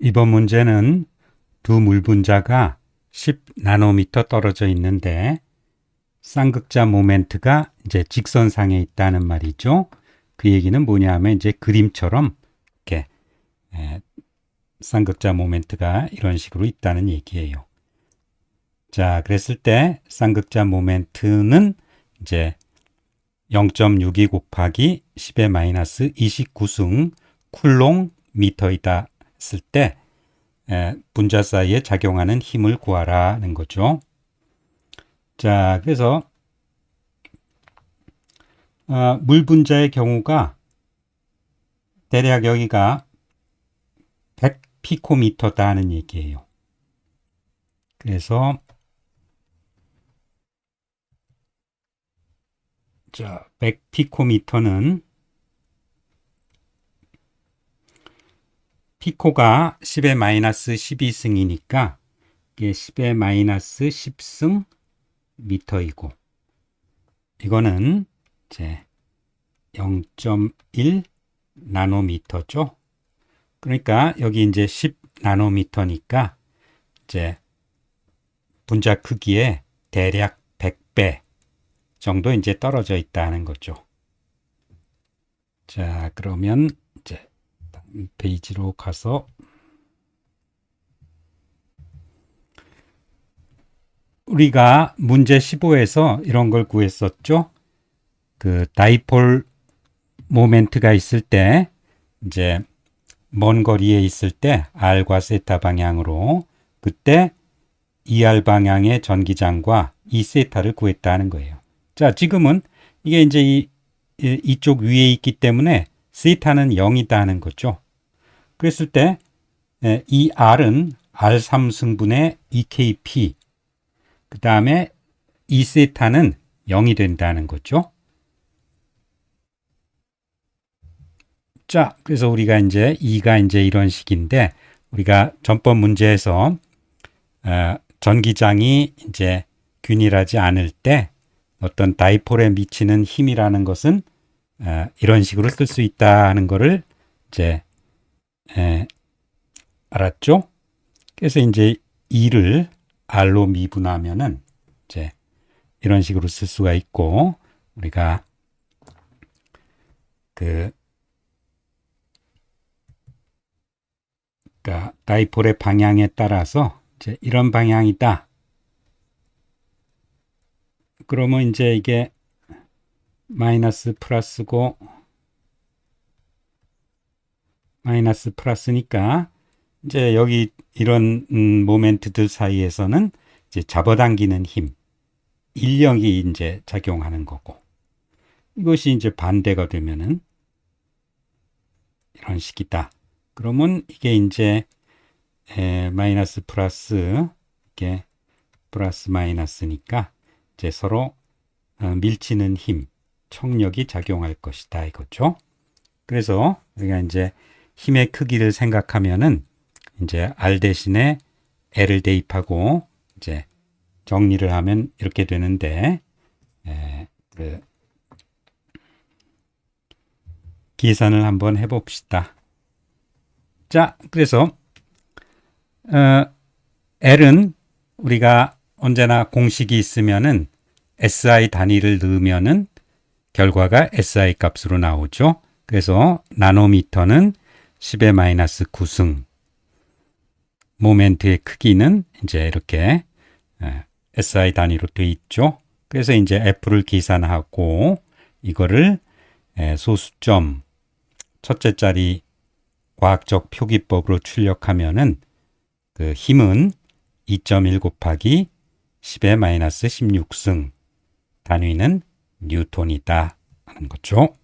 이번 문제는 두 물분자가 10나노미터 떨어져 있는데 쌍극자 모멘트가 이제 직선상에 있다는 말이죠. 그 얘기는 뭐냐면 이제 그림처럼 이렇게 에, 쌍극자 모멘트가 이런 식으로 있다는 얘기예요. 자, 그랬을 때 쌍극자 모멘트는 이제 0.62 곱하기 10의 마이너스 29승 쿨롱 미터이다 했을 때 에, 분자 사이에 작용하는 힘을 구하라는 거죠. 자, 그래서 어, 물 분자의 경우가 대략 여기가 100 피코미터다 하는 얘기예요. 그래서 자, 100 피코미터는 피코가 10의 마이너스 12승이니까 이게 10의 마이너스 10승 미터이고 이거는 이제 0.1 나노미터죠. 그러니까 여기 이제 10 나노미터니까 이제 분자 크기에 대략 100배 정도 이제 떨어져 있다는 거죠. 자, 그러면 페이지로 가서 우리가 문제 15에서 이런 걸 구했었죠. 그 다이폴 모멘트가 있을 때 이제 먼 거리에 있을 때 R과 세타 방향으로 그때 2R 방향의 전기장과 이 세타를 구했다는 거예요. 자, 지금은 이게 이제 이, 이쪽 위에 있기 때문에 세타는 0이다 하는 거죠. 그랬을 때 이 R은 R3 승분의 EKP 그 다음에 이 세타는 0이 된다는 거죠. 자, 그래서 우리가 이제 2가 이제 이런 식인데 우리가 전법 문제에서 어, 전기장이 이제 균일하지 않을 때 어떤 다이폴에 미치는 힘이라는 것은 어, 이런 식으로 쓸 수 있다는 것을 이제 에, 알았죠? 그래서 이제 2를 R로 미분하면은 이제 이런 식으로 쓸 수가 있고 우리가 그 그러니까 다이폴의 방향에 따라서 이제 이런 방향이다. 그러면 이제 이게 마이너스 플러스고 마이너스 플러스니까 이제 여기 이런 음, 모멘트들 사이에서는 이제 잡아당기는 힘, 인력이 이제 작용하는 거고 이것이 이제 반대가 되면은 이런 식이다. 그러면 이게 이제 에, 마이너스 플러스 이게 플러스 마이너스니까 이제 서로 어, 밀치는 힘, 청력이 작용할 것이다 이거죠. 그래서 우리가 이제 힘의 크기를 생각하면은 이제 R 대신에 L을 대입하고 이제 정리를 하면 이렇게 되는데 에, 그 계산을 한번 해봅시다. 자, 그래서 어, L은 우리가 언제나 공식이 있으면은 SI 단위를 넣으면은 결과가 SI 값으로 나오죠. 그래서 나노미터는 10의 마이너스 9승. 모멘트의 크기는 이제 이렇게 SI 단위로 되어 있죠. 그래서 이제 F를 계산하고 이거를 소수점 첫째 자리 과학적 표기법으로 출력하면은 그 힘은 2.1 곱하기 10의 마이너스 16승 단위는 뉴턴이다 하는 거죠.